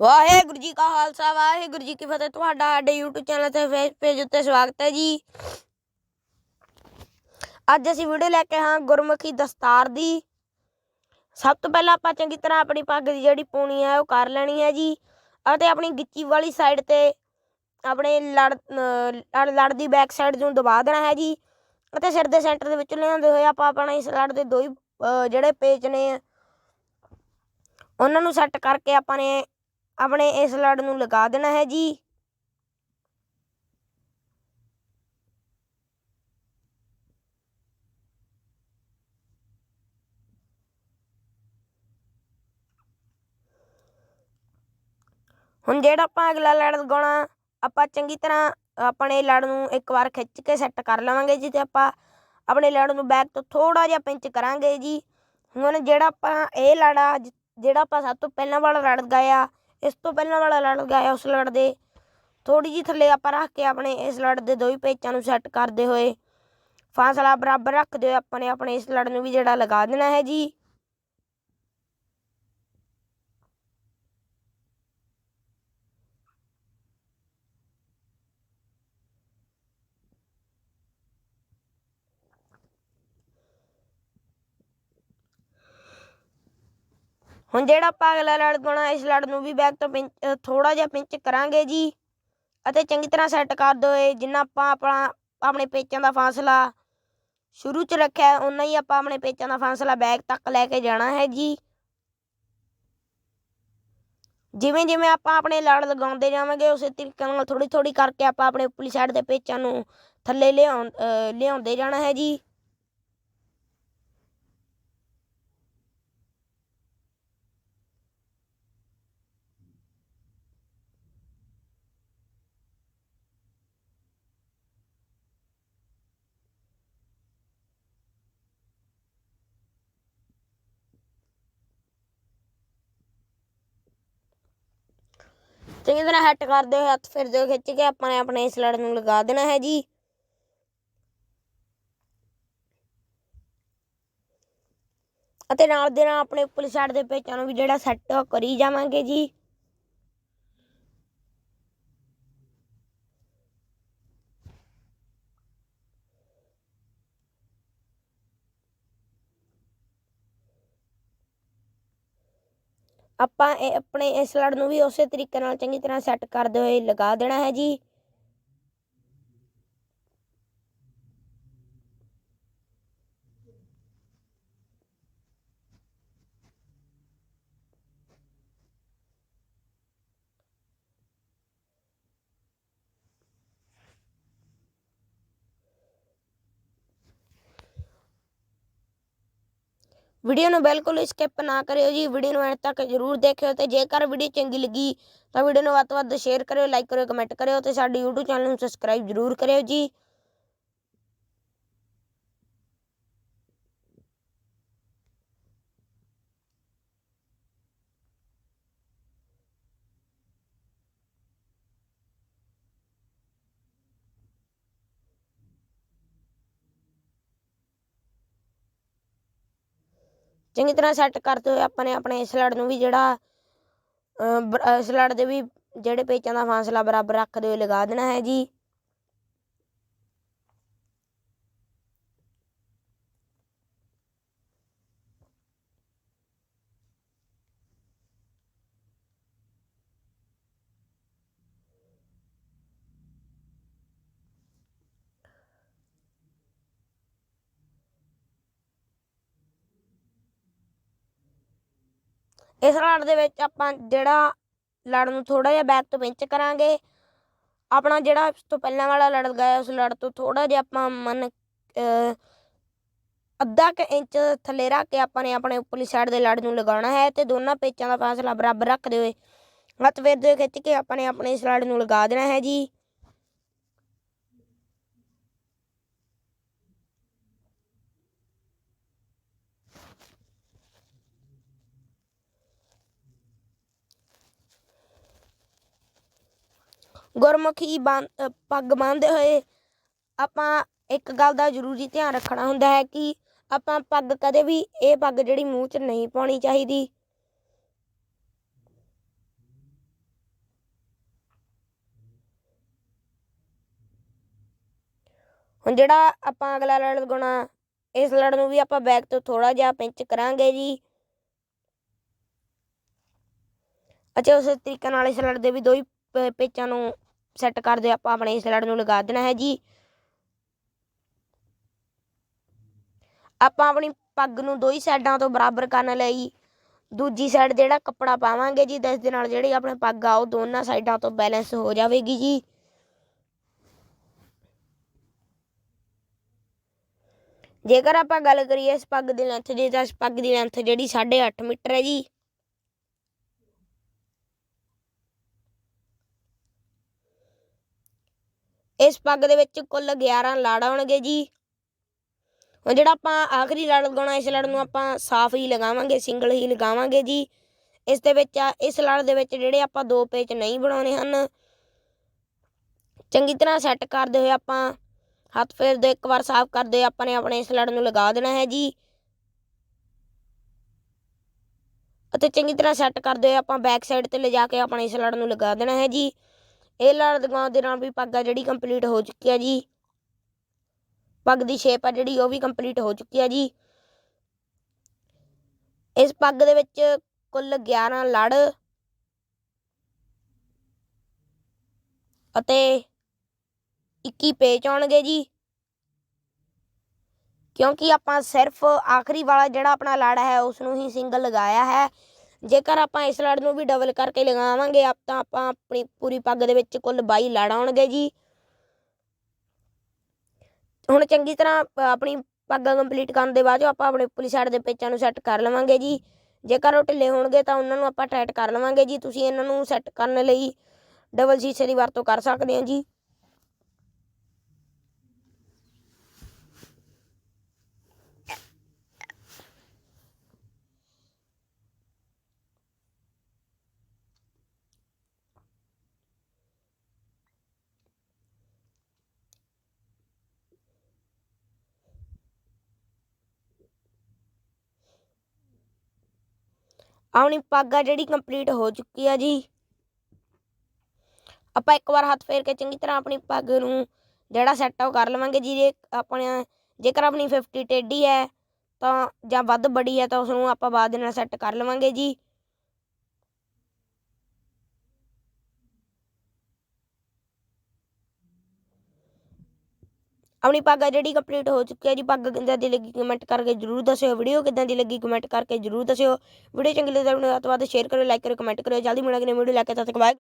ਵਾਹਿਗੁਰੂ ਜੀ ਕਾ ਖਾਲਸਾ, ਵਾਹਿਗੁਰੂ ਜੀ ਕੀ ਫਤਿਹ। ਤੁਹਾਡਾ ਸਾਡੇ YouTube ਚੈਨਲ ਤੇ ਫੇਸ ਪੇਜ ਉੱਤੇ ਸਵਾਗਤ ਹੈ ਜੀ। ਅੱਜ ਅਸੀਂ ਵੀਡੀਓ ਲੈ ਕੇ ਹਾਂ ਗੁਰਮੁਖੀ ਦਸਤਾਰ ਦੀ। ਸਭ ਤੋਂ ਪਹਿਲਾਂ ਆਪਾਂ ਚੰਗੀ ਤਰ੍ਹਾਂ ਆਪਣੀ ਪੱਗ ਦੀ ਜਿਹੜੀ ਪੂਣੀ ਹੈ, ਉਹ ਕਰ ਲੈਣੀ ਹੈ ਜੀ। ਅਤੇ ਆਪਣੀ ਗਿੱਚੀ ਵਾਲੀ ਸਾਈਡ ਤੇ ਆਪਣੇ ਲੜ ਲੜ ਲੜ ਦੀ ਬੈਕ ਸਾਈਡ ਨੂੰ ਦਬਾ ਦੇਣਾ ਹੈ ਜੀ। ਅਤੇ ਸਿਰ ਦੇ ਸੈਂਟਰ ਦੇ ਵਿੱਚ ਲਿਆਉਂਦੇ ਹੋਏ ਆਪਾਂ ਆਪਣਾ ਇਸ ਲੜ ਦੇ ਦੋ ਹੀ ਜਿਹੜੇ ਪੇਚ ਨੇ, ਉਹਨਾਂ ਨੂੰ ਸੈੱਟ ਕਰਕੇ ਆਪਾਂ ਨੇ ਆਪਣੇ ਇਸ ਲੜ ਨੂੰ ਲਗਾ ਦੇਣਾ ਹੈ ਜੀ। ਹੁਣ ਜਿਹੜਾ ਆਪਾਂ ਅਗਲਾ ਲੜ ਲਗਾਉਣਾ, ਆਪਾਂ ਚੰਗੀ ਤਰ੍ਹਾਂ ਆਪਣੇ ਲੜ ਨੂੰ ਇੱਕ ਵਾਰ ਖਿੱਚ ਕੇ ਸੈੱਟ ਕਰ ਲਵਾਂਗੇ ਜੀ ਤੇ ਆਪਾਂ ਆਪਣੇ ਲੜ ਨੂੰ ਬੈਕ ਤੋਂ ਥੋੜਾ ਜਿਹਾ ਪਿੰਚ ਕਰਾਂਗੇ ਜੀ। ਹੁਣ ਜਿਹੜਾ ਆਪਾਂ ਇਹ ਲੜ ਆ ਜਿਹੜਾ ਆਪਾਂ ਸਭ ਤੋਂ ਪਹਿਲਾਂ ਵਾਲਾ ਲੜ ਲਗਾਇਆ ਇਸ ਤੋਂ ਪਹਿਲਾਂ ਵਾਲਾ ਲੜ ਲਗਾਇਆ ਉਸ ਲੜ ਦੇ। ਥੋੜੀ ਜਿਹੀ ਥੱਲੇ ਆਪਾਂ ਰੱਖ ਕੇ ਆਪਣੇ ਇਸ ਲੜ ਦੇ ਦੋ ਪੇਚਾਂ ਨੂੰ ਸੈੱਟ ਕਰਦੇ ਹੋਏ ਫਾਸਲਾ ਬਰਾਬਰ ਰੱਖਦੇ ਹੋਏ ਆਪਾਂ ਨੇ ਆਪਣੇ ਇਸ ਲੜ ਨੂੰ ਵੀ ਜਿਹੜਾ ਲਗਾ ਦੇਣਾ ਹੈ ਜੀ। ਹੁਣ ਜਿਹੜਾ ਆਪਾਂ ਅਗਲਾ ਲੜ ਪਾਉਣਾ ਇਸ ਲੜ ਨੂੰ ਵੀ ਬੈਕ ਤੋਂ ਪਿੰਚ ਥੋੜਾ ਜਿਹਾ ਪਿੰਚ ਕਰਾਂਗੇ ਜੀ ਅਤੇ ਚੰਗੀ ਤਰ੍ਹਾਂ ਸੈੱਟ ਕਰ ਦੋਏ ਜਿੰਨਾ ਆਪਾਂ ਆਪਣਾ ਆਪਣੇ ਪੇਚਾਂ ਦਾ ਫਾਸਲਾ ਸ਼ੁਰੂ ਚ ਰੱਖਿਆ ਹੈ, ਉਨਾ ਹੀ ਆਪਾਂ ਆਪਣੇ ਪੇਚਾਂ ਦਾ ਫਾਸਲਾ ਬੈਕ ਤੱਕ ਲੈ ਕੇ ਜਾਣਾ ਹੈ ਜੀ। ਜਿਵੇਂ ਜਿਵੇਂ ਆਪਾਂ ਆਪਣੇ ਲੜ ਲਗਾਉਂਦੇ ਜਾਵਾਂਗੇ ਉਸੇ ਤਰੀਕੇ ਨਾਲ ਥੋੜੀ ਥੋੜੀ ਕਰਕੇ ਆਪਾਂ ਆਪਣੇ ਉੱਪਰਲੀ ਸਾਈਡ ਦੇ ਪੇਚਾਂ ਨੂੰ ਥੱਲੇ ਲਿਆਉਂ ਲਿਆਉਂਦੇ ਜਾਣਾ ਹੈ ਜੀ। ਚੰਗੀ ਤਰ੍ਹਾਂ ਹੱਟ ਕਰਦੇ ਹੋਏ ਹੱਥ ਫਿਰਦੇ ਹੋਏ ਖਿੱਚ ਕੇ, ਆਪਾਂ ਨੇ ਆਪਣੇ ਇਸ ਲੜ ਨੂੰ ਲਗਾ ਦੇਣਾ ਹੈ ਜੀ। ਅਤੇ ਨਾਲ ਦੇ ਨਾਲ ਆਪਣੇ ਉੱਪਰਲੀ ਸਾਈਡ ਦੇ ਪੇਚਾਂ ਨੂੰ ਵੀ ਜਿਹੜਾ ਸੈੱਟ ਕਰੀ ਜਾਵਾਂਗੇ ਜੀ। ਆਪਾਂ ਇਹ, ਆਪਣੇ ਇਸ ਲੜ ਨੂੰ ਵੀ ਉਸੇ ਤਰੀਕੇ ਨਾਲ ਚੰਗੀ ਤਰ੍ਹਾਂ ਸੈੱਟ ਕਰਦੇ ਹੋਏ, ਲਗਾ ਦੇਣਾ ਹੈ ਜੀ। ਵੀਡੀਓ ਨੂੰ ਬਿਲਕੁਲ ਸਕਿਪ ਨਾ ਕਰਿਓ ਜੀ। ਵੀਡੀਓ ਨੂੰ ਐਂਡ ਤੱਕ ਜਰੂਰ ਦੇਖਿਓ ਤੇ ਜੇਕਰ ਵੀਡੀਓ ਚੰਗੀ ਲੱਗੀ ਤਾਂ ਵੀਡੀਓ ਨੂੰ ਵੱਧ ਤੋਂ ਵੱਧ ਸ਼ੇਅਰ ਕਰਿਓ ਲਾਈਕ ਕਰਿਓ ਕਮੈਂਟ ਕਰਿਓ ਤੇ ਸਾਡੇ YouTube ਚੈਨਲ ਨੂੰ ਸਬਸਕ੍ਰਾਈਬ ਜਰੂਰ ਕਰਿਓ ਜੀ। ਚੰਗੀ ਤਰ੍ਹਾਂ ਸੈੱਟ ਕਰਦੇ ਹੋਏ ਆਪਾਂ ਨੇ ਆਪਣੇ ਇਸ ਨੂੰ ਵੀ ਜਿਹੜਾ ਅਹ, ਦੇ ਵੀ ਜਿਹੜੇ ਪੇਚਾਂ ਦਾ ਫਾਸਲਾ ਬਰਾਬਰ ਰੱਖਦੇ ਹੋਏ ਲਗਾ ਦੇਣਾ ਹੈ ਜੀ। ਇਸ ਲੜ ਦੇ ਵਿੱਚ ਆਪਾਂ ਜਿਹੜਾ ਲੜ ਨੂੰ ਥੋੜਾ ਜਿਹਾ ਬੈਕ ਤੋਂ ਪਿੰਚ ਕਰਾਂਗੇ। ਆਪਣਾ ਜਿਹੜਾ ਇਸ ਤੋਂ ਪਹਿਲਾਂ ਵਾਲਾ ਲੜ ਲਗਾਇਆ ਉਸ ਲੜ ਤੋਂ ਥੋੜਾ ਜਿਹਾ ਆਪਾਂ ਮਨ ਅੱਧਾ ਕੁ ਇੰਚ ਥੱਲੇ ਰੱਖ ਕੇ ਆਪਾਂ ਨੇ ਆਪਣੇ ਉੱਪਰਲੀ ਸਾਈਡ ਦੇ ਲੜ ਨੂੰ ਲਗਾਉਣਾ ਹੈ ਤੇ ਦੋਨਾਂ ਪੇਚਾਂ ਦਾ ਫਾਸਲਾ ਬਰਾਬਰ ਰੱਖਦੇ ਹੋਏ ਹੱਥ ਫੇਰਦੇ ਹੋਏ ਖਿੱਚ ਕੇ ਆਪਾਂ ਨੇ ਆਪਣੇ ਇਸ ਲੜ ਨੂੰ ਲਗਾ ਦੇਣਾ ਹੈ ਜੀ। ਗੁਰਮੁਖੀ ਪੱਗ ਬੰਨਦੇ ਹੋਏ ਆਪਾਂ ਇੱਕ ਗੱਲ ਦਾ ਜ਼ਰੂਰੀ ਧਿਆਨ ਰੱਖਣਾ ਹੁੰਦਾ ਹੈ ਕਿ ਆਪਾਂ ਪੱਗ ਕਦੇ ਵੀ ਇਹ ਪੱਗ ਜਿਹੜੀ ਮੂੰਹ 'ਚ ਨਹੀਂ ਪਾਉਣੀ ਚਾਹੀਦੀ। ਹੁਣ ਜਿਹੜਾ ਆਪਾਂ ਅਗਲਾ ਲੜ ਲਗਾਉਣਾ, ਇਸ ਲੜ ਨੂੰ ਵੀ ਆਪਾਂ ਬੈਕ ਤੋਂ ਥੋੜਾ ਜਿਹਾ ਪਿੰਚ ਕਰਾਂਗੇ ਜੀ। ਅੱਛਾ ਉਸੇ ਤਰੀਕੇ ਨਾਲ ਇਸ ਲੜ ਦੇ ਵੀ ਦੋ ਹੀ ਪੇਚਾਂ ਨੂੰ ਸੈੱਟ ਕਰਦੇ ਆਪਾਂ ਆਪਣੇ ਇਸ ਲੜ ਨੂੰ ਲਗਾ ਦੇਣਾ ਹੈ ਜੀ। ਆਪਾਂ ਆਪਣੀ ਪੱਗ ਨੂੰ ਦੋ ਹੀ ਸਾਈਡਾਂ ਤੋਂ ਬਰਾਬਰ ਕਰਨ ਲਈ ਦੂਜੀ ਸਾਈਡ ਜਿਹੜਾ ਕੱਪੜਾ ਪਾਵਾਂਗੇ ਜੀ ਜਿਸ ਦੇ ਨਾਲ ਜਿਹੜੀ ਆਪਣੇ ਪੱਗ ਆ, ਉਹ ਦੋਨਾਂ ਸਾਈਡਾਂ ਤੋਂ ਬੈਲੈਂਸ ਹੋ ਜਾਵੇਗੀ ਜੀ। ਜੇਕਰ ਆਪਾਂ ਗੱਲ ਕਰੀਏ ਇਸ ਪੱਗ ਦੀ ਲੈਂਥ ਦੀ, ਤਾਂ ਇਸ ਪੱਗ ਦੀ ਲੈਂਥ ਜਿਹੜੀ 8.5 ਮੀਟਰ ਹੈ ਜੀ। ਇਸ ਪੱਗ ਦੇ ਵਿੱਚ ਕੁੱਲ 11 ਲੜ ਆਉਣਗੇ ਜੀ। ਹੁਣ ਜਿਹੜਾ ਆਪਾਂ ਆਖਰੀ ਲੜ ਲਗਾਉਣਾ, ਇਸ ਲੜ ਨੂੰ ਆਪਾਂ ਸਾਫ਼ ਹੀ ਲਗਾਵਾਂਗੇ, ਸਿੰਗਲ ਹੀ ਲਗਾਵਾਂਗੇ ਜੀ। ਇਸ ਦੇ ਵਿੱਚ ਇਸ ਲੜ ਦੇ ਵਿੱਚ ਜਿਹੜੇ ਆਪਾਂ ਦੋ ਪੇਚ ਨਹੀਂ ਬਣਾਉਣੇ ਹਨ, ਚੰਗੀ ਤਰ੍ਹਾਂ ਸੈੱਟ ਕਰਦੇ ਹੋਏ ਆਪਾਂ ਹੱਥ ਫੇਰਦੇ ਇੱਕ ਵਾਰ ਸਾਫ਼ ਕਰਦੇ ਆਪਾਂ ਨੇ ਆਪਣੇ ਇਸ ਲੜ ਨੂੰ ਲਗਾ ਦੇਣਾ ਹੈ ਜੀ। ਅਤੇ ਚੰਗੀ ਤਰ੍ਹਾਂ ਸੈੱਟ ਕਰਦੇ ਹੋਏ ਆਪਾਂ ਬੈਕ ਸਾਈਡ ਤੇ ਲਿਜਾ ਕੇ ਆਪਣੇ ਇਸ ਲੜ ਨੂੰ ਲਗਾ ਦੇਣਾ ਹੈ ਜੀ। ਇਹ ਲੜ ਲਗਾਉਣ ਦੇ ਨਾਲ ਵੀ ਪੱਗ ਆ ਜਿਹੜੀ ਕੰਪਲੀਟ ਹੋ ਚੁੱਕੀ ਹੈ ਜੀ। ਪੱਗ ਦੀ ਸ਼ੇਪ ਆ ਜਿਹੜੀ ਉਹ ਵੀ ਕੰਪਲੀਟ ਹੋ ਚੁੱਕੀ ਹੈ ਜੀ। ਇਸ ਪੱਗ ਦੇ ਵਿੱਚ ਕੁੱਲ 11 ਲੜ ਅਤੇ 21 ਪੇਚ ਆਉਣਗੇ ਜੀ। ਕਿਉਂਕਿ ਆਪਾਂ ਸਿਰਫ ਆਖਰੀ ਵਾਲਾ ਜਿਹੜਾ ਆਪਣਾ ਲੜ ਹੈ ਉਸ ਨੂੰ ਹੀ ਸਿੰਗਲ ਲਗਾਇਆ ਹੈ। ਜੇਕਰ ਆਪਾਂ ਇਸ ਲੜ ਨੂੰ ਵੀ ਡਬਲ ਕਰਕੇ ਲਗਾਵਾਂਗੇ, ਆਪ ਤਾਂ ਆਪਾਂ ਆਪਣੀ ਪੂਰੀ ਪੱਗ ਦੇ ਵਿੱਚ ਕੁੱਲ 22 ਲੜ ਆਉਣਗੇ ਜੀ। ਹੁਣ ਚੰਗੀ ਤਰ੍ਹਾਂ ਆਪਣੀ ਪੱਗਾਂ ਕੰਪਲੀਟ ਕਰਨ ਦੇ ਬਾਅਦ 'ਚੋਂ ਆਪਾਂ ਆਪਣੇ ਪੁਲੀ ਸਾਈਡ ਦੇ ਪੇਚਾਂ ਨੂੰ ਸੈੱਟ ਕਰ ਲਵਾਂਗੇ ਜੀ। ਜੇਕਰ ਉਹ ਢਿੱਲੇ ਹੋਣਗੇ ਤਾਂ ਉਹਨਾਂ ਨੂੰ ਆਪਾਂ ਟਾਈਟ ਕਰ ਲਵਾਂਗੇ ਜੀ। ਤੁਸੀਂ ਇਹਨਾਂ ਨੂੰ ਸੈੱਟ ਕਰਨ ਲਈ ਡਬਲ ਸ਼ੀਸ਼ੇ ਦੀ ਵਰਤੋਂ ਕਰ ਸਕਦੇ ਹੋ ਜੀ। ਆਪਣੀ ਪੱਗ ਆ ਜਿਹੜੀ ਕੰਪਲੀਟ ਹੋ ਚੁੱਕੀ ਆ ਜੀ। ਆਪਾਂ ਇੱਕ ਵਾਰ ਹੱਥ ਫੇਰ ਕੇ ਚੰਗੀ ਤਰ੍ਹਾਂ ਆਪਣੀ ਪੱਗ ਨੂੰ ਜਿਹੜਾ ਸੈੱਟ ਆ ਉਹ ਕਰ ਲਵਾਂਗੇ ਜੀ। ਜੇ ਆਪਣੇ ਜੇਕਰ ਆਪਣੀ 50 ਟੇਢੀ ਹੈ ਤਾਂ ਜਾਂ ਵੱਧ ਬੜੀ ਹੈ ਤਾਂ ਉਸ ਨੂੰ ਆਪਾਂ ਬਾਅਦ ਦੇ ਨਾਲ ਸੈੱਟ ਕਰ ਲਵਾਂਗੇ ਜੀ। ਆਪਣੀ ਪੱਗ ਆ ਜਿਹੜੀ ਕੰਪਲੀਟ ਹੋ ਚੁੱਕੀ ਹੈ ਜੀ। ਪੱਗ ਕਿੱਦਾਂ ਦੀ ਲੱਗੀ ਕਮੈਂਟ ਕਰਕੇ ਜਰੂਰ ਦੱਸਿਓ। ਵੀਡੀਓ ਕਿੱਦਾਂ ਦੀ ਲੱਗੀ ਕਮੈਂਟ ਕਰਕੇ ਜਰੂਰ ਦੱਸਿਓ। ਵੀਡੀਓ ਚੰਗੀ ਲੱਗੀ ਤਾਂ ਵੱਧ ਤੋਂ ਵੱਧ ਸ਼ੇਅਰ ਕਰਿਓ ਲਾਈਕ ਕਰਿਓ ਕਮੈਂਟ ਕਰਿਓ। ਜਲਦੀ ਮਿਲਾਂਗੇ ਨਵੀਂ ਵੀਡੀਓ ਲੈ ਕੇ। ਤਦ ਤੱਕ ਬਾਏ